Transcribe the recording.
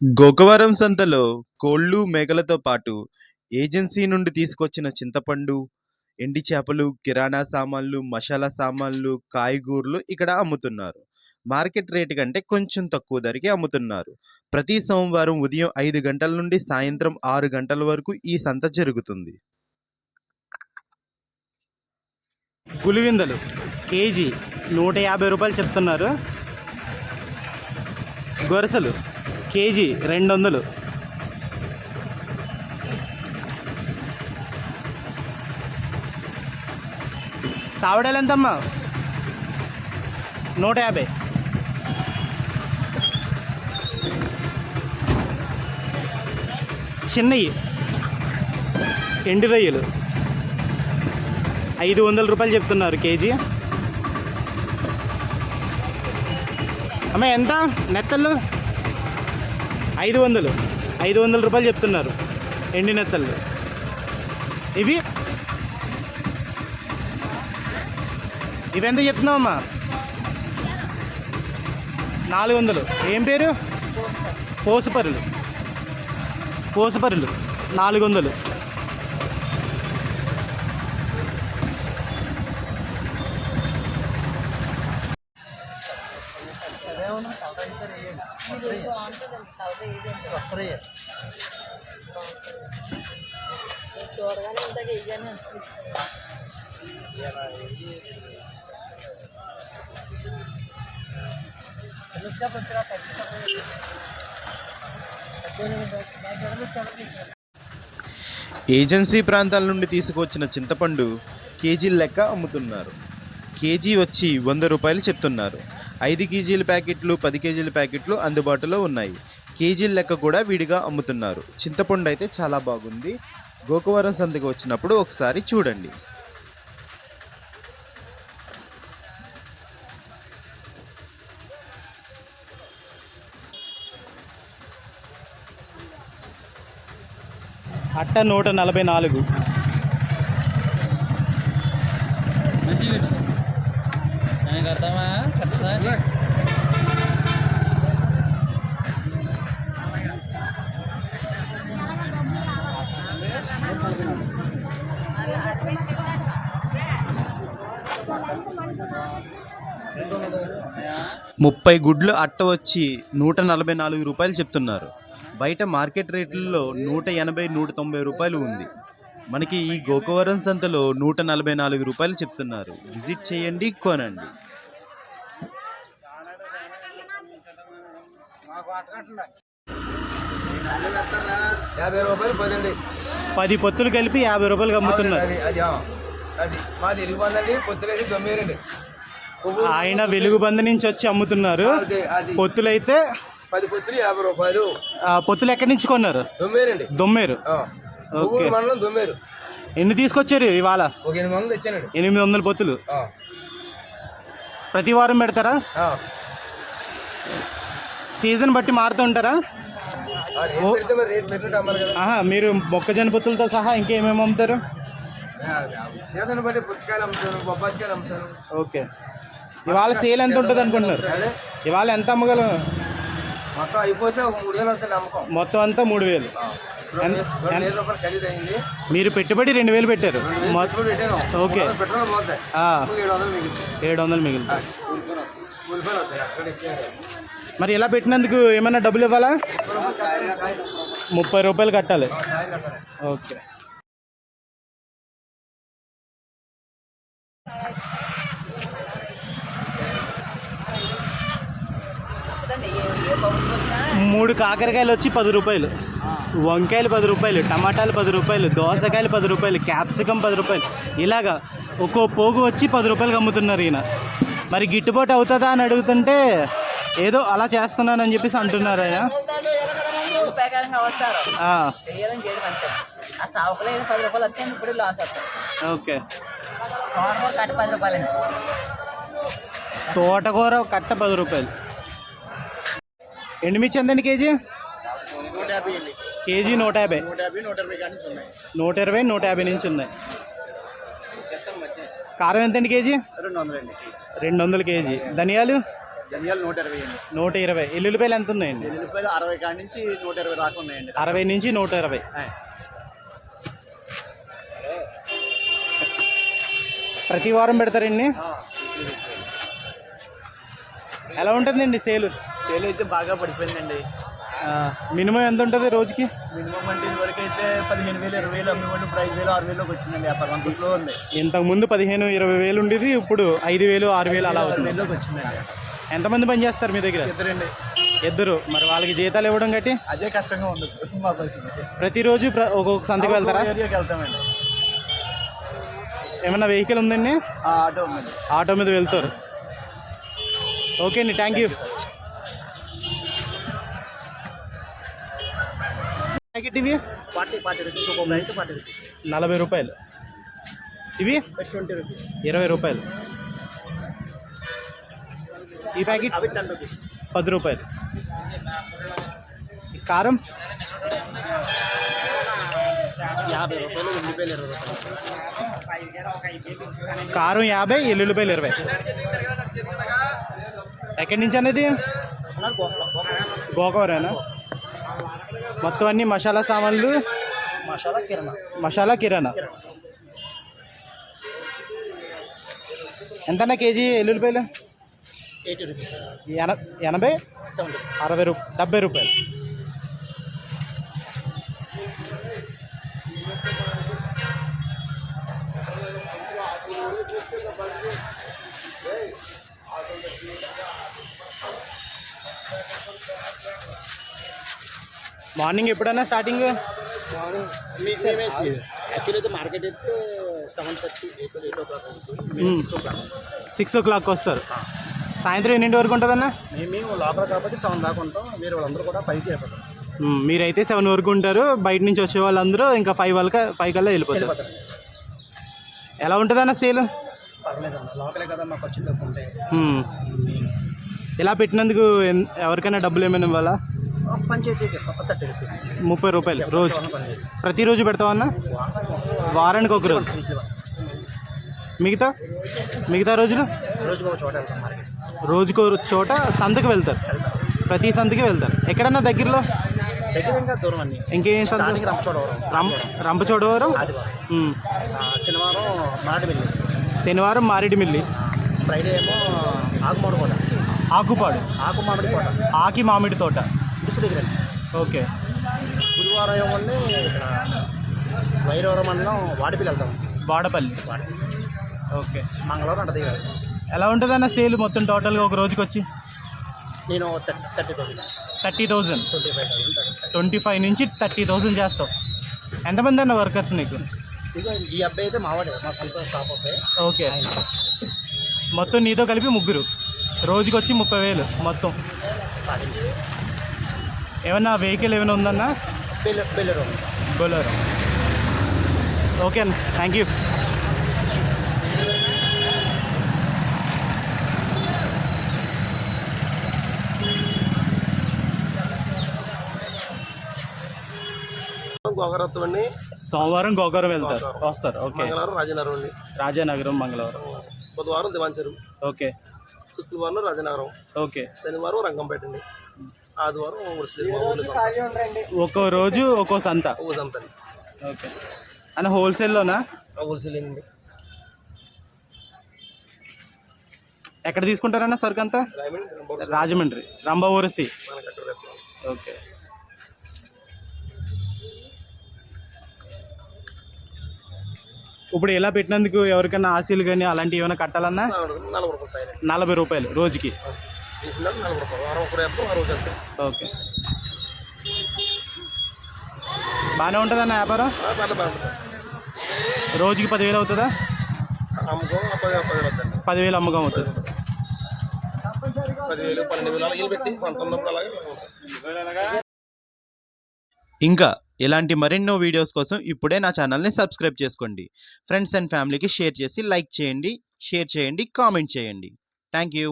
గోకవరం సంతలో కోళ్ళు మేకలతో పాటు ఏజెన్సీ నుండి తీసుకొచ్చిన చింతపండు ఎండి చేపలు కిరాణా సామాన్లు మసాలా సామాన్లు కాయగూరలు ఇక్కడ అమ్ముతున్నారు. మార్కెట్ రేటు కంటే కొంచెం తక్కువ ధరకే అమ్ముతున్నారు. ప్రతి సోమవారం ఉదయం ఐదు గంటల నుండి సాయంత్రం ఆరు గంటల వరకు ఈ సంత జరుగుతుంది. గులివిందలు కేజీ నూట యాభై రూపాయలు చెప్తున్నారు. గొరసలు కేజీ రెండు వందలు సావడాలు ఎంతమ్మా? నూట యాభై. చిన్నవి ఎండు రొయ్యలు. ఐదు వందల రూపాయలు చెప్తున్నారు కేజీ. అమ్మ ఎంత? నెత్తళ్ళు? ఐదు వందలు. ఐదు వందల రూపాయలు చెప్తున్నారు. ఎండి నెత్తళ్ళు ఇవి ఇవి ఎంత చెప్తున్నావమ్మా? నాలుగు వందలు. ఏం పేరు? పోసుపరులు. పోసుపరులు. నాలుగు వందలు. చూడగానే ఏజెన్సీ ప్రాంతాల నుండి తీసుకొచ్చిన చింతపండు కేజీల లెక్క అమ్ముతున్నారు. కేజీ వచ్చి వంద రూపాయలు చెప్తున్నారు. ఐదు కేజీల ప్యాకెట్లు పది కేజీల ప్యాకెట్లు అందుబాటులో ఉన్నాయి. కేజీల లెక్క కూడా విడిగా అమ్ముతున్నారు. చింతపండు అయితే చాలా బాగుంది. గోకవరం సంతకి వచ్చినప్పుడు ఒకసారి చూడండి. అట్ట నూట నలభై నాలుగు. ముప్పై గుడ్లు అట్ట వచ్చి నూట నలభై నాలుగు రూపాయలు చెప్తున్నారు. బయట మార్కెట్ రేట్లలో నూట ఎనభై నూట తొంభై రూపాయలు ఉంది. మనకి ఈ గోకవరం సంతలో నూట నలభై నాలుగు రూపాయలు చెప్తున్నారు. విజిట్ చేయండి కొనండి. యాభై రూపాయలు పదండి. పది పొత్తులు కలిపి యాభై రూపాయలకి అమ్ముతున్నారు. అది ఆయన వెలుగుబంద నుంచి వచ్చి అమ్ముతున్నారు. పొత్తులైతే పది పొత్తులు యాభై రూపాయలు. పొత్తులు ఎక్కడి నుంచి కొన్నారు? దొమ్మేరండి. దొమ్మేరు. మండలం దొమ్మేరు. ఎన్ని తీసుకొచ్చారు ఇవాళ? ఒక ఎనిమిది వందలు తెచ్చానండి. ఎనిమిది వందల పొత్తులు. ప్రతి వారం పెడతారా. సీజన్ బట్టి మారుతూ ఉంటారా? మరి మొక్కజొన్న పొత్తులతో సహా ఇంకేమేమి అమ్ముతారు? సీజన్ బట్టి పుచ్చకాయలు అమ్ముతాను బొబ్బాయికాయలు అమ్ముతాను. ఓకే. ఇవాళ సేల్ ఎంత ఉంటుంది అనుకుంటున్నారు? ఇవాళ ఎంత అమ్మగలం? మొత్తం అయిపోతే ఒక మూడు వేలు వస్తుంది నమ్మకం మొత్తం అంతా మూడు వేలు. మీరు పెట్టుబడి రెండు వేలు పెట్టారు. ఓకే. ఏడు వందలు ఇచ్చేయండి మరి ఇలా పెట్టినందుకు ఏమైనా డబ్బులు ఇవ్వాలా? ముప్పై రూపాయలు కట్టాలి. ఓకే. మూడు కాకరకాయలు వచ్చి పది రూపాయలు. వంకాయలు పది రూపాయలు టమాటాలు పది రూపాయలు దోసకాయలు పది రూపాయలు క్యాప్సికం పది రూపాయలు. ఇలాగా ఒక్కో పోగు వచ్చి పది రూపాయలకి అమ్ముతున్నారు ఈయన. మరి గిట్టుబాటు అవుతుందా అని అడుగుతుంటే ఏదో అలా చేస్తున్నానని చెప్పేసి అంటున్నారు ఆయన. రూపాయలు ఓకే. తోటకూర కట్ట పది రూపాయలు. ఎండుమిర్చి ఎంతండి కేజీ? కేజీ నూట యాభై నూట ఇరవై నూట యాభై నుంచి ఉన్నాయి. కారం ఎంతండి కేజీ? రెండు వందలు కేజీ. ధనియాలు? ధనియాలు నూట ఇరవై అండి. నూట ఇరవై. ఎల్లుల్లిపాయలు ఎంత ఉన్నాయండి? ఎల్లుల్లిపాయలు అరవై కాడి నుంచి నూట ఇరవై దాకా ఉన్నాయండి. అరవై నుంచి నూట ఇరవై. ప్రతి వారం పెడతారండి? ఎలా ఉంటుందండి సేలు? సేల్ అయితే బాగా పడిపోయిందండి. మినిమం ఎంత ఉంటుంది రోజుకి? మినిమం అంటే ఇదివరకు అయితే పదిహేను వేలు ఇరవై వేలు అమ్మేవాళ్ళు ఇప్పుడు ఐదు వేలు ఆరు వేలకు వచ్చిందండి వ్యాపారం అంత స్లో ఉంది. ఇంతకుముందు పదిహేను ఇరవై వేలు ఉండేది ఇప్పుడు ఐదు వేలు ఆరు వేలు అలా ఆరు అవుతుంది. వేలకు వచ్చిందండి. ఎంతమంది పని చేస్తారు మీ దగ్గర? ఇద్దరండి. ఇద్దరు. మరి వాళ్ళకి జీతాలు ఇవ్వడం గట్టి? అదే కష్టంగా ఉంది. మా పరిస్థితి. ప్రతిరోజు ప్ర- ఒక్కొక్క సంతకి వెళ్తారా? ఏరియాకి వెళ్తామండి. ఏమన్నా వెహికల్ ఉందండి? ఆ ఆటో ఆటో మీద వెళ్తారు. ఓకే అండి థ్యాంక్ యూ. ప్యాకెట్ ఇవి? ఫార్టీ ఫార్టీ రూపీస్ ఒక్కొక్క అయితే ఫార్టీ రూపీస్. నలభై రూపాయలు. ఇవి? Twenty rupees. ఇరవై రూపాయలు. ఈ ప్యాకెట్ అవి టెన్ రూపీస్. పది రూపాయలు. కారం? యాభై రూపాయలు ఉల్లిపాయలు ఇరవై రూపాయలు. కారం యాభై ఎల్లుల్లిపాయలు ఇరవై. ఎక్కడి నుంచి అనేది గోకవరేనా మొత్తం అన్ని మసాలా సామాన్లు? మసాలా కిరణా. మసాలా కిరాణా? ఎంతన్నా కేజీ ఎల్లుల్లిపాయలు? Eighty rupees. ఎన ఎనభై? అరవై రూ డెబ్బై రూపాయలు. మార్నింగ్ ఎప్పుడైనా స్టార్టింగ్? యాక్చువల్లీ అయితే మార్కెట్ అయితే seven thirty eight eight o'clock అవుతుంది six o'clock six o'clock వస్తారు. సాయంత్రం ఎన్నింటి వరకు ఉంటుందన్న? మేము మేము లోపల కాబట్టి సెవెన్ దాకా ఉంటాం. మీరు వాళ్ళందరూ కూడా పైకి మ్మ్, మీరైతే సెవెన్ వరకు ఉంటారు. బయట నుంచి వచ్చే వాళ్ళందరూ ఇంకా ఫైవ్ వాళ్ళకి ఫైవ్ కల్లా వెళ్ళిపోతారు. వెళ్ళిపోతారు. ఎలా ఉంటుందన్న సేల్? పర్లేదన్న కదా తక్కువ. ఇలా పెట్టినందుకు ఎవరికైనా డబ్బులు ఏమైనా ఇవ్వాలా? పంచాయతీకి ఇస్తాం థర్టీ రూపీస్ ముప్పై రూపాయలు. రోజు. ప్రతిరోజు పెడతామన్నా వారానికి ఒక రోజు మిగతా? మిగతా రోజులు? రోజుకి చోట వెళ్తాం మార్కెట్. రోజుకో చోట సంతకు వెళ్తారు. ప్రతి సంతకి వెళ్తారు. ఎక్కడన్నా దగ్గరలో? దగ్గర ఇంకా దూరం అన్ని. ఇంకేం సంత స్టార్టింగ్ రంపచోడవరం. రంప రంపచోడవరం? శనివారం శనివారం మారేడుమిల్లి. ఫ్రైడే ఏమో ఆకుమాడికోట ఆకుపాడు. ఆకుమామిడి కోట ఆకి మామిడి తోట. ముసు దగ్గర ఓకే. గురువారం ఏమో ఇక్కడ వైరవరం మండలం వాడిపిల్లి వెళ్తాం. వాడపల్లి. వాడిపిల్లి. ఓకే. మంగళవారం అంట దిగాలి. ఎలా ఉంటుందన్న సేల్ మొత్తం టోటల్గా ఒక రోజుకి వచ్చి? నేను thirty thousand. Thirty thousand twenty five thousand. Twenty five నుంచి థర్టీ థౌజండ్ చేస్తావు. ఎంతమంది అన్న వర్కర్స్ నీకు? ఈ అబ్బాయి అయితే మావాడే మా సొంత షాప్ అబ్బాయి. ఓకే. మొత్తం నీతో కలిపి ముగ్గురు. రోజుకి వచ్చి ముప్పై వేలు మొత్తం. ఏమన్నా వెహికల్ ఏమైనా ఉందన్నా? పెళ్ళి బోలర్ ఓకే అన్న థ్యాంక్ యూ గోకరత్వం సోమవారం గోకవరం వెళ్తారు. వస్తారు. ఓకే మంగళవారం రాజనగరం రాజానగరం మంగళవారం. బుధవారం దివాంచరు. ఓకే శుక్రవారం రాజనగరం. ఓకే. శనివారం రంగంపేట అండి. ఆదివారం. ఒక్కో రోజు ఒక్కో సంత. ఊరు సంత అండి ఓకే. అన్న హోల్సేల్లోనా? ఆ ఊరిసిలేనండి ఎక్కడ తీసుకుంటారన్న సరుకు అంతా? రాజమండ్రి. రంభవరసి ఇప్పుడు ఇలా పెట్టినందుకు ఎవరికైనా ఆశీలు కానీ అలాంటివి ఏమైనా కట్టాలన్నా? నలభై రూపాయలు రోజుకి. ఓకే. బాగానే ఉంటుందన్న వ్యాపారం? రోజుకి పదివేలు అవుతుందా? పదివేలు అమ్మకం అవుతుంది. ఇంకా ఇలాంటి మరెన్నో వీడియోస్ కోసం ఇప్పుడే నా ఛానల్ని సబ్స్క్రైబ్ చేసుకోండి. ఫ్రెండ్స్ అండ్ ఫ్యామిలీకి షేర్ చేసి లైక్ చేయండి షేర్ చేయండి కామెంట్ చేయండి. Thank you